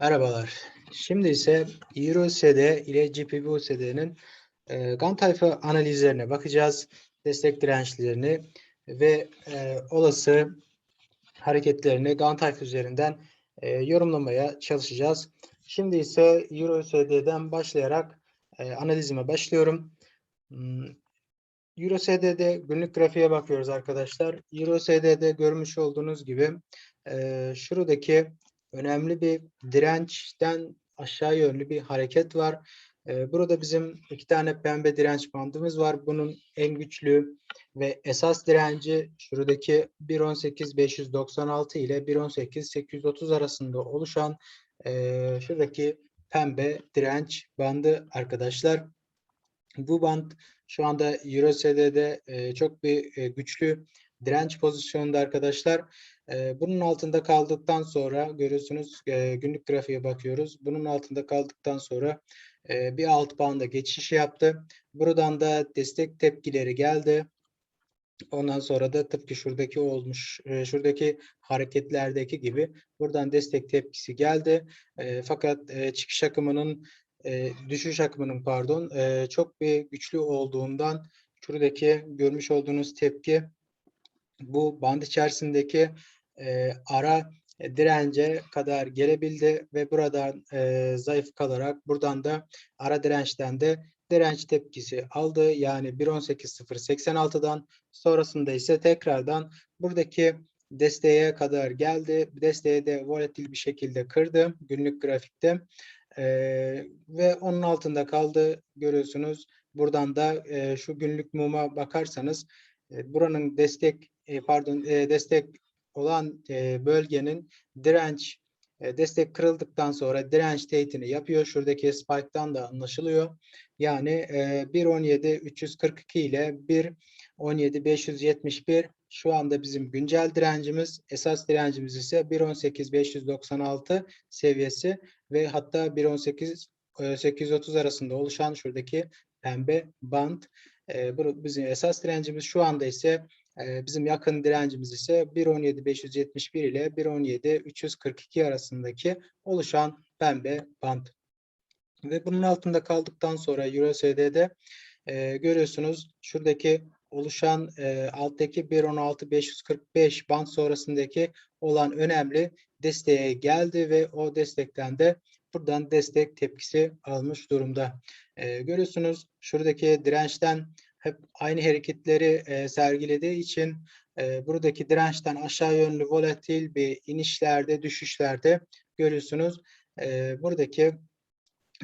Merhabalar. Şimdi ise EuroSD ile GPBUSD'nin e, GAN tayfa analizlerine bakacağız. Destek dirençlerini ve e, olası hareketlerini GAN tayfa üzerinden e, yorumlamaya çalışacağız. Şimdi ise EuroSD'den başlayarak e, analizime başlıyorum. Hmm, EuroSD'de günlük grafiğe bakıyoruz arkadaşlar. EuroSD'de görmüş olduğunuz gibi e, şuradaki önemli bir dirençten aşağı yönlü bir hareket var. Ee, burada bizim iki tane pembe direnç bandımız var. Bunun en güçlü ve esas direnci şuradaki 1.18.596 ile 1.18.830 arasında oluşan e, şuradaki pembe direnç bandı arkadaşlar. Bu band şu anda EuroSD'de e, çok bir e, güçlü direnç pozisyonunda arkadaşlar. E, bunun altında kaldıktan sonra görüyorsunuz e, günlük grafiğe bakıyoruz. Bunun altında kaldıktan sonra e, bir alt banda geçiş yaptı. Buradan da destek tepkileri geldi. Ondan sonra da tıpkı şuradaki olmuş, e, şuradaki hareketlerdeki gibi buradan destek tepkisi geldi. Fakat çıkış akımının, düşüş akımının pardon, çok bir güçlü olduğundan şuradaki görmüş olduğunuz tepki bu band içerisindeki e, ara e, dirence kadar gelebildi ve buradan e, zayıf kalarak buradan da ara dirençten de direnç tepkisi aldı. Yani 1.18.086'dan sonrasında ise tekrardan buradaki desteğe kadar geldi. Desteği de volatil bir şekilde kırdı günlük grafikte. E, ve onun altında kaldı görüyorsunuz. Buradan da e, şu günlük muma bakarsanız e, buranın destek e, pardon e, destek olan e, bölgenin direnç e, destek kırıldıktan sonra direnç teyitini yapıyor. Şuradaki spike'dan da anlaşılıyor. Yani e, 1.17.342 ile 1.17.571 şu anda bizim güncel direncimiz. Esas direncimiz ise 1.18.596 seviyesi ve hatta 1.18.830 arasında oluşan şuradaki pembe band. E, bu bizim esas direncimiz şu anda ise e, bizim yakın direncimiz ise 1.17.571 ile 1.17.342 arasındaki oluşan pembe band. Ve bunun altında kaldıktan sonra EuroSD'de e, görüyorsunuz şuradaki oluşan e, alttaki 1.16.545 band sonrasındaki olan önemli desteğe geldi ve o destekten de buradan destek tepkisi almış durumda. E, görüyorsunuz şuradaki dirençten hep aynı hareketleri e, sergilediği için e, buradaki dirençten aşağı yönlü volatil bir inişlerde, düşüşlerde görüyorsunuz. E, buradaki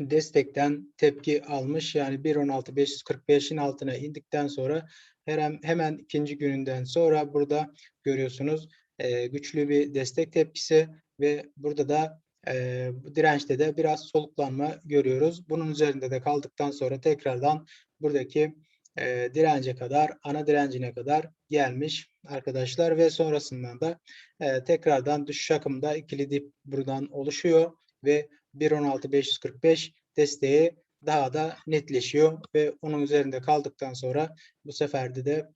destekten tepki almış. Yani 1.16.545'in altına indikten sonra hemen, hemen ikinci gününden sonra burada görüyorsunuz e, güçlü bir destek tepkisi ve burada da e, dirençte de biraz soluklanma görüyoruz. Bunun üzerinde de kaldıktan sonra tekrardan buradaki e, dirence kadar, ana direncine kadar gelmiş arkadaşlar. Ve sonrasından da e, tekrardan düşüş akımda ikili dip buradan oluşuyor. Ve 1.16.545 desteği daha da netleşiyor. Ve onun üzerinde kaldıktan sonra bu seferde de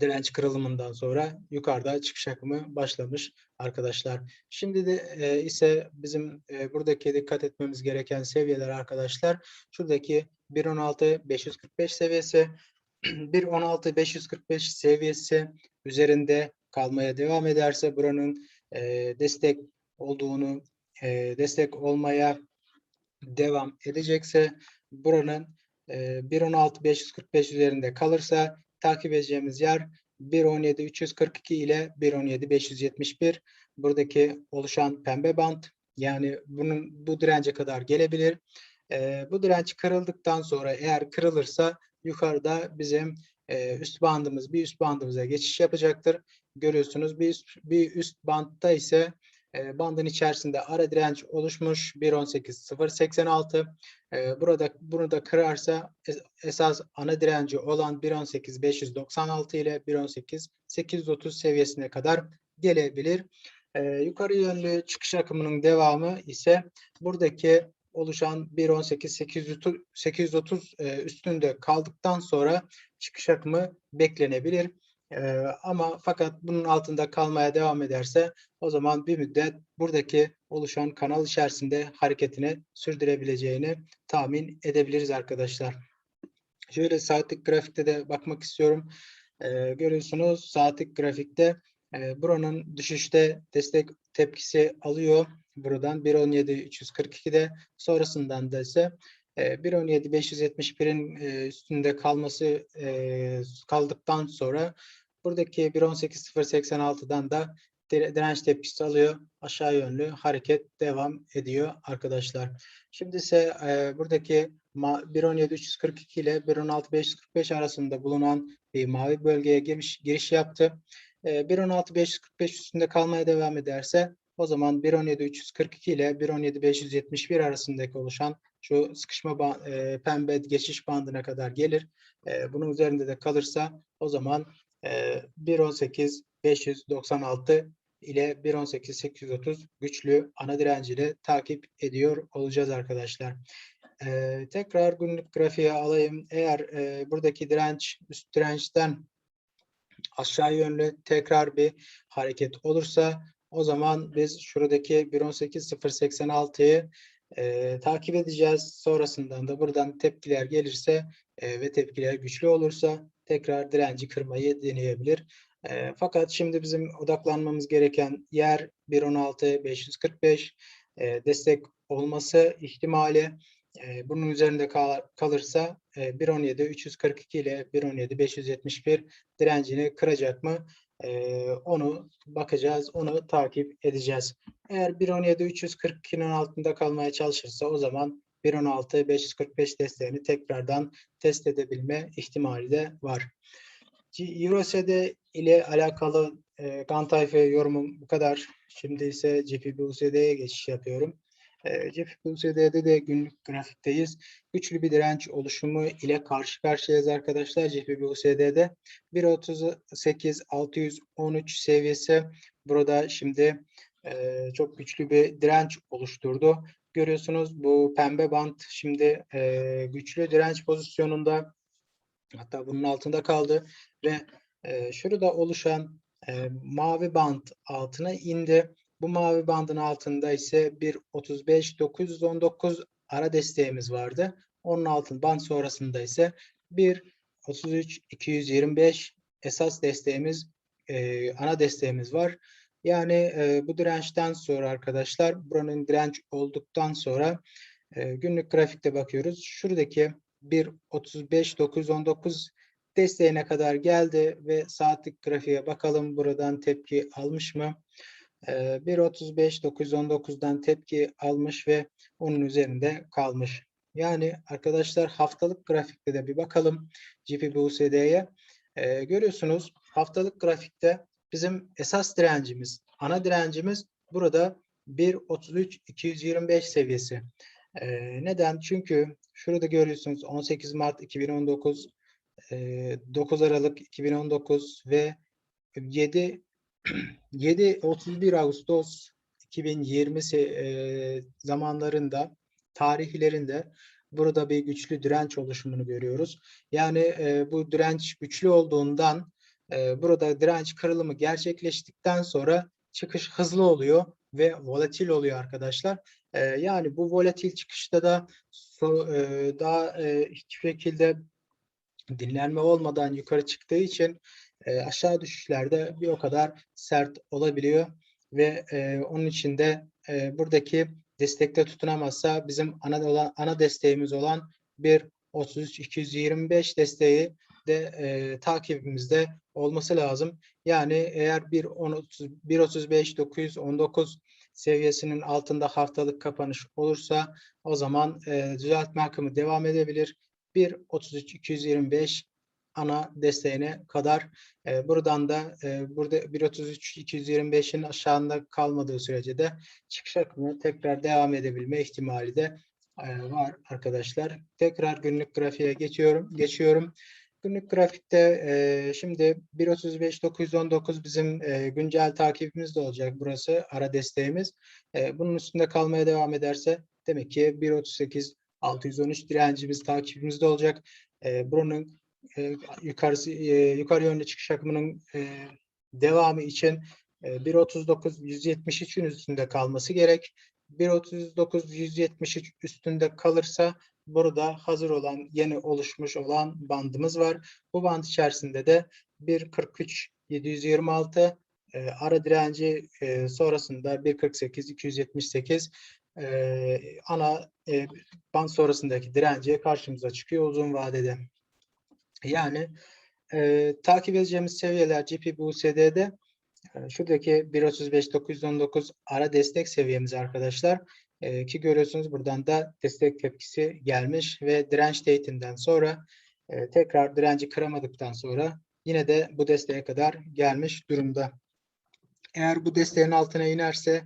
direnç kırılımından sonra yukarıda çıkış akımı başlamış arkadaşlar. Şimdi de e, ise bizim e, buradaki dikkat etmemiz gereken seviyeler arkadaşlar. Şuradaki 1.16.545 seviyesi 1.16.545 seviyesi üzerinde kalmaya devam ederse buranın e, destek olduğunu e, destek olmaya devam edecekse buranın e, 1.16.545 üzerinde kalırsa takip edeceğimiz yer 1.17.342 ile 1.17.571 buradaki oluşan pembe band yani bunun bu dirence kadar gelebilir. E, bu direnç kırıldıktan sonra eğer kırılırsa yukarıda bizim e, üst bandımız bir üst bandımıza geçiş yapacaktır. Görüyorsunuz bir üst, bir üst bantta ise e, bandın içerisinde ara direnç oluşmuş 1.18.086. E, burada bunu da kırarsa esas ana direnci olan 1.18.596 ile 1.18.830 seviyesine kadar gelebilir. E, yukarı yönlü çıkış akımının devamı ise buradaki oluşan 1.18.830 e, üstünde kaldıktan sonra çıkış akımı beklenebilir. E, ama fakat bunun altında kalmaya devam ederse o zaman bir müddet buradaki oluşan kanal içerisinde hareketini sürdürebileceğini tahmin edebiliriz arkadaşlar. Şöyle saatlik grafikte de bakmak istiyorum. Ee, görüyorsunuz saatlik grafikte e, buranın düşüşte destek tepkisi alıyor. Buradan 1.17.342'de sonrasından da ise e, 1.17.571'in e, üstünde kalması e, kaldıktan sonra buradaki 1.18.086'dan da dire- direnç tepkisi alıyor. Aşağı yönlü hareket devam ediyor arkadaşlar. Şimdi ise e, buradaki ma- 1.17.342 ile 1.16.545 arasında bulunan bir mavi bölgeye giriş, yaptı. E, 1.16.545 üstünde kalmaya devam ederse o zaman 1.17.342 ile 1.17.571 arasındaki oluşan şu sıkışma e, pembe geçiş bandına kadar gelir. E, bunun üzerinde de kalırsa o zaman e, 1.18.596 ile 1.18.830 güçlü ana direnciyle takip ediyor olacağız arkadaşlar. Ee, tekrar günlük grafiğe alayım. Eğer e, buradaki direnç üst dirençten aşağı yönlü tekrar bir hareket olursa o zaman biz şuradaki 1.18.086'yı e, takip edeceğiz. Sonrasından da buradan tepkiler gelirse e, ve tepkiler güçlü olursa tekrar direnci kırmayı deneyebilir. E, fakat şimdi bizim odaklanmamız gereken yer 1.16.545 e, destek olması ihtimali. E, bunun üzerinde kal- kalırsa e, 1.17.342 ile 1.17.571 direncini kıracak mı? E, onu bakacağız, onu takip edeceğiz. Eğer 1.17.342'nin altında kalmaya çalışırsa o zaman 1.16.545 desteğini tekrardan test edebilme ihtimali de var. EURUSD ile alakalı e, Gantayfe yorumum bu kadar. Şimdi ise GPB-USD'ye geçiş yapıyorum. E, GPB-USD'de de günlük grafikteyiz. Güçlü bir direnç oluşumu ile karşı karşıyayız arkadaşlar GPB-USD'de. 1.38.613 seviyesi burada şimdi e, çok güçlü bir direnç oluşturdu. Görüyorsunuz bu pembe bant şimdi e, güçlü direnç pozisyonunda hatta bunun altında kaldı ve e, şurada oluşan e, mavi band altına indi. Bu mavi bandın altında ise bir 35-919 ara desteğimiz vardı. Onun altın band sonrasında ise bir 33-225 esas desteğimiz, e, ana desteğimiz var. Yani e, bu dirençten sonra arkadaşlar buranın direnç olduktan sonra e, günlük grafikte bakıyoruz. Şuradaki bir 35-919 desteğine kadar geldi ve saatlik grafiğe bakalım buradan tepki almış mı? Ee, 1.35-919'dan tepki almış ve onun üzerinde kalmış. Yani arkadaşlar haftalık grafikte de bir bakalım GPB-USD'ye. Ee, görüyorsunuz haftalık grafikte bizim esas direncimiz, ana direncimiz burada 1.33-225 seviyesi. Ee, neden? Çünkü şurada görüyorsunuz 18 Mart 2019 9 Aralık 2019 ve 7 7 31 Ağustos 2020 e, zamanlarında tarihlerinde burada bir güçlü direnç oluşumunu görüyoruz. Yani e, bu direnç güçlü olduğundan e, burada direnç kırılımı gerçekleştikten sonra çıkış hızlı oluyor ve volatil oluyor arkadaşlar. E, yani bu volatil çıkışta da so, e, daha e, hiçbir şekilde dinlenme olmadan yukarı çıktığı için e, aşağı düşüşlerde bir o kadar sert olabiliyor ve e, onun için de e, buradaki destekte tutunamazsa bizim ana olan ana desteğimiz olan bir 33 225 desteği de e, takibimizde olması lazım. Yani eğer bir 1.35 919 seviyesinin altında haftalık kapanış olursa o zaman e, düzeltme akımı devam edebilir. 1.33 225 ana desteğine kadar e, buradan da e, burada 1.33 225'in aşağında kalmadığı sürece de çıkış akımı tekrar devam edebilme ihtimali de e, var arkadaşlar. Tekrar günlük grafiğe geçiyorum. Geçiyorum. Günlük grafikte e, şimdi 1.35 919 bizim e, güncel takibimiz de olacak burası ara desteğimiz. E, bunun üstünde kalmaya devam ederse demek ki 1.38 613 direncimiz takibimizde olacak. E, buranın e, yukarısı e, yukarı yönlü çıkış akımının e, devamı için e, 1.39 173'ün üstünde kalması gerek. 1.39 173 üstünde kalırsa burada hazır olan yeni oluşmuş olan bandımız var. Bu band içerisinde de 1.43 726 e, ara direnci e, sonrasında 1.48 278 e, ana e, band sonrasındaki direnci karşımıza çıkıyor uzun vadede. Yani e, takip edeceğimiz seviyeler GPB-USD'de e, şuradaki 1.35-919 ara destek seviyemiz arkadaşlar. E, ki görüyorsunuz buradan da destek tepkisi gelmiş ve direnç teyitinden sonra e, tekrar direnci kıramadıktan sonra yine de bu desteğe kadar gelmiş durumda. Eğer bu desteğin altına inerse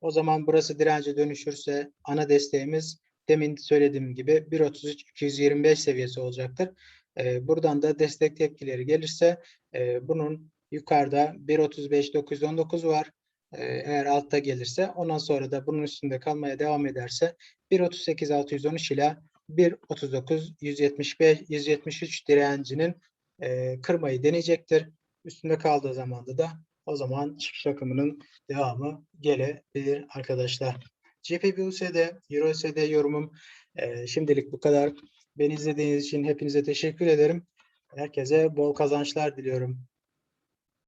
o zaman burası dirence dönüşürse ana desteğimiz demin söylediğim gibi 1.33-225 seviyesi olacaktır. E, buradan da destek tepkileri gelirse e, bunun yukarıda 1.35-919 var. E, eğer altta gelirse ondan sonra da bunun üstünde kalmaya devam ederse 1.38-613 ile 1.39-175-173 direncinin e, kırmayı deneyecektir. Üstünde kaldığı zamanda da o zaman çıkış akımının devamı gelebilir arkadaşlar. GPB-USD, EURUSD yorumum e, şimdilik bu kadar. Beni izlediğiniz için hepinize teşekkür ederim. Herkese bol kazançlar diliyorum.